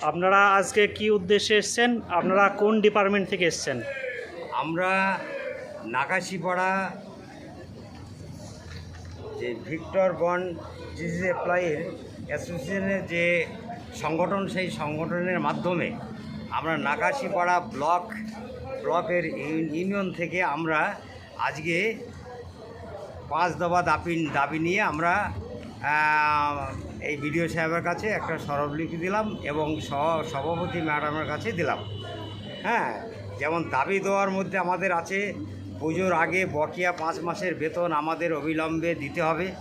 আপনারা আজকে কি উদ্দেশ্যে এসেছেন? আপনারা কোন ডিপার্টমেন্ট থেকে এসছেন? আমরা নাকাশিপাড়া যে ভিক্টর বন ডিজিজ অ্যাপ্লাইয়ের অ্যাসোসিয়েশনের যে সংগঠন, সেই সংগঠনের মাধ্যমে আমরা নাকাশিপাড়া ব্লক, ব্লকের ইউনিয়ন থেকে আমরা আজকে পাঁচ দফা দাবি দাবি নিয়ে আমরা এই বিডিও সাহেবের কাছে একটা স্বরলিপি দিলাম এবং সভাপতি ম্যাডামের কাছে দিলাম। হ্যাঁ যেমন দাবি দেওয়ার মধ্যে আমাদের আছে, পুজোর আগে বকেয়া পাঁচ মাসের বেতন আমাদের অবিলম্বে দিতে হবে।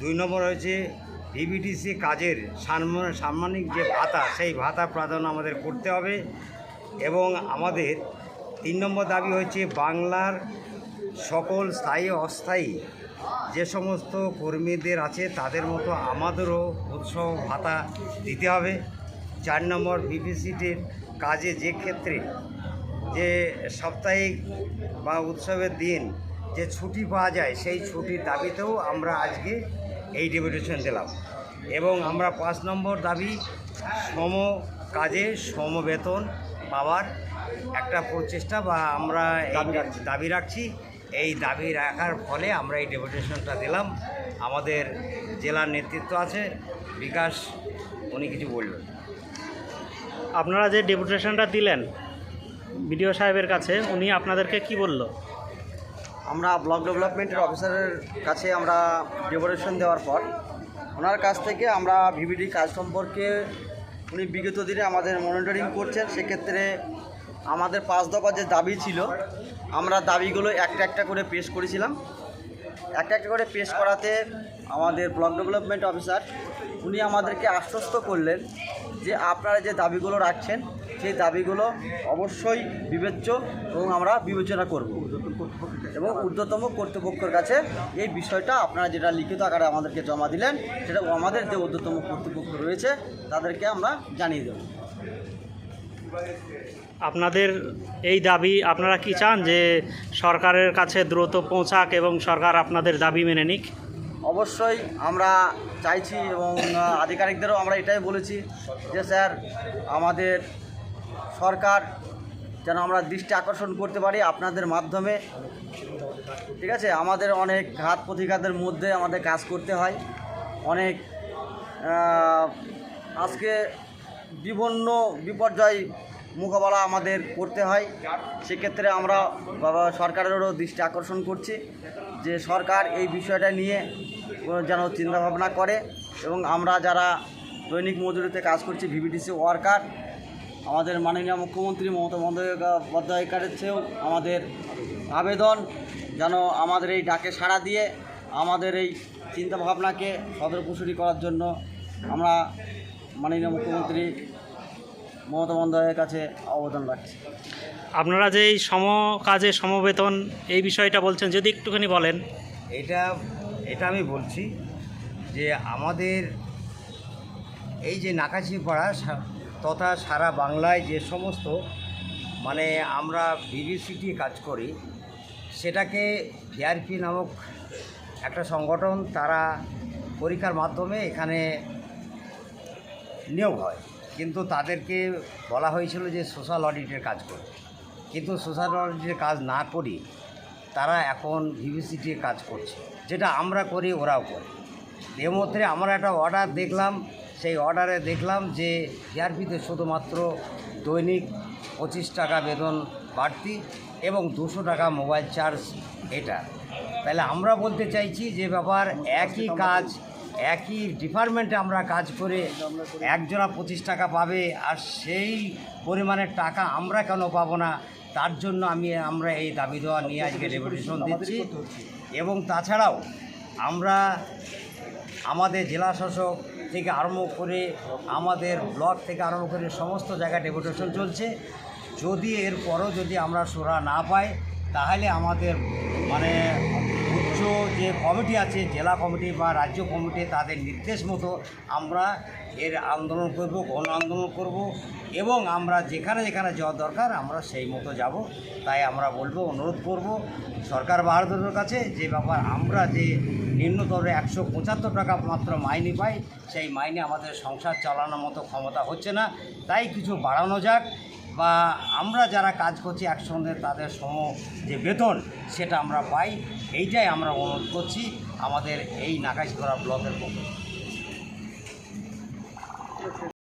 দুই নম্বর হয়েছে ভিভিটিসি কাজের সাম্ম- সাম্মানিক যে ভাতা, সেই ভাতা প্রাধান্য আমাদের করতে হবে এবং আমাদের তিন নম্বর দাবি হচ্ছে বাংলার সকল স্থায়ী অস্থায়ী যে সমস্ত কর্মীদের আছে তাদের মতো আমাদেরও উৎসব ভাতা দিতে হবে। চার নম্বর বিপিসিটির কাজে যে ক্ষেত্রে যে সাপ্তাহিক বা উৎসবের দিন যে ছুটি পাওয়া যায় সেই ছুটির দাবিতেও আমরা আজকে এই ডেপুটেশন দিলাম। এবং আমরা পাঁচ নম্বর দাবি সম কাজে সমবেতন পাওয়ার একটা প্রচেষ্টা বা আমরা দাবি রাখছি। এই দাবি রাখার ফলে আমরা এই ডেপুটেশনটা দিলাম। আমাদের জেলার নেতৃত্ব আছে বিকাশ উনি কিছু বলবেন। আপনারা যে ডেপুটেশনটা দিলেন বিডিও সাহেবের কাছে উনি আপনাদেরকে কি বলল? আমরা ব্লক ডেভেলপমেন্টের অফিসারের কাছে আমরা ডেপুটেশন দেওয়ার পর ওনার কাছ থেকে আমরা ভিভিডি কাজ সম্পর্কে উনি বিগত দিনে আমাদের মনিটরিং করছেন। সেক্ষেত্রে আমাদের পাঁচ দফা যে দাবি ছিল, আমরা দাবিগুলো একটা একটা করে পেশ করেছিলাম। একটা একটা করে পেশ করাতে আমাদের ব্লক ডেভেলপমেন্ট অফিসার, উনি আমাদেরকে আশ্বস্ত করলেন যে আপনারা যে দাবিগুলো রাখছেন, সেই দাবিগুলো অবশ্যই বিবেচ্য এবং আমরা বিবেচনা করব। এবং ঊর্ধ্বতম কর্তৃপক্ষের কাছে এই বিষয়টা আপনারা যেটা লিখিত আকারে আমাদেরকে জমা দিলেন, সেটা আমাদের যে ঊর্ধ্বতম কর্তৃপক্ষ রয়েছে, তাদেরকে আমরা জানিয়ে দেবো। আপনাদের এই দাবি আপনারা কি চান যে সরকারের কাছে দ্রুত পৌঁছাক এবং সরকার আপনাদের দাবি মেনে নিক? অবশ্যই আমরা চাইছি এবং আধিকারিকদেরও আমরা এটাই বলেছি যে, স্যার, আমাদের সরকার যেন আমরা দৃষ্টি আকর্ষণ করতে পারি আপনাদের মাধ্যমে। ঠিক আছে? আমাদের অনেক ঘাত প্রতিঘাতের মধ্যে আমাদের কাজ করতে হয়। অনেক আজকে বিভিন্ন বিপর্যয় মোকাবেলা আমাদের করতে হয়। সেক্ষেত্রে আমরা সরকারেরও দৃষ্টি আকর্ষণ করছি যে সরকার এই বিষয়টা নিয়ে যেন চিন্তাভাবনা করে এবং আমরা যারা দৈনিক মজুরিতে কাজ করছি, ভিভিটিসি ওয়ার্কার, আমাদের মাননীয় মুখ্যমন্ত্রী মমতা বন্দ্যোপাধ্যায়ের চেয়েও আমাদের আবেদন যেন আমাদের এই ডাকে সাড়া দিয়ে আমাদের এই চিন্তাভাবনাকে সদরপুষুরি করার জন্য আমরা মাননীয় মুখ্যমন্ত্রী মমতা বন্দ্যোপাধ্যায়ের কাছে আবেদন রাখছি। আপনারা যে এই সম কাজে সমবেতন এই বিষয়টা বলছেন যদি একটুখানি বলেন। এটা এটা আমি বলছি যে আমাদের এই যে নাকাশিপাড়া সা- তথা সারা বাংলায় যে সমস্ত মানে আমরা বিবিসিটি কাজ করি সেটাকে ভিআরপি নামক একটা সংগঠন তারা পরীক্ষার মাধ্যমে এখানে নিয়োগ হয় কিন্তু তাদেরকে বলা হয়েছিল যে সোশ্যাল অডিটের কাজ করে। কিন্তু সোশ্যাল অডিটের কাজ না করি, তারা এখন ভিভিসিটির কাজ করছে। যেটা আমরা করি, ওরাও করে। এর মধ্যে আমরা একটা অর্ডার দেখলাম, সেই অর্ডারে দেখলাম যে জিআরপিতে শুধুমাত্র দৈনিক পঁচিশ টাকা বেতন বাড়তি এবং দুশো টাকা মোবাইল চার্জ এটা। তাহলে আমরা বলতে চাইছি যে ব্যাপার, একই কাজ একই ডিপার্টমেন্টে আমরা কাজ করে একজনা পঁচিশ টাকা পাবে, আর সেই পরিমাণের টাকা আমরা কেন পাবো না? তার জন্য আমি, আমরা এই দাবি দেওয়া নিয়ে আজকে ডেপুটেশন দিচ্ছি। এবং তাছাড়াও আমরা আমাদের জেলা শাসক থেকে আরম্ভ করে আমাদের ব্লক থেকে আরম্ভ করে সমস্ত জায়গায় ডেপুটেশন চলছে। যদি এরপরও যদি আমরা সোরা না পাই, তাহলে আমাদের মানে কিছু যে কমিটি আছে, জেলা কমিটি বা রাজ্য কমিটি, তাদের নির্দেশ মতো আমরা এর আন্দোলন করব, গণ আন্দোলন করব এবং আমরা যেখানে যেখানে যাওয়া দরকার আমরা সেই মতো যাব। তাই আমরা বলব, অনুরোধ করব সরকার বাহাদুরের কাছে যে ব্যাপার, আমরা যে নিম্নতর একশো পঁচাত্তর টাকা মাত্র মাইনে পাই, সেই মাইনে আমাদের সংসার চালানোর মতো ক্ষমতা হচ্ছে না। তাই কিছু বাড়ানো যাক। বা আমরা যারা কাজ করছি একসঙ্গে তাদের সম যে বেতন, সেটা আমরা পাই। এইটাই আমরা অনুরোধ করছি আমাদের এই নাকাশিপাড়া ব্লকের পক্ষে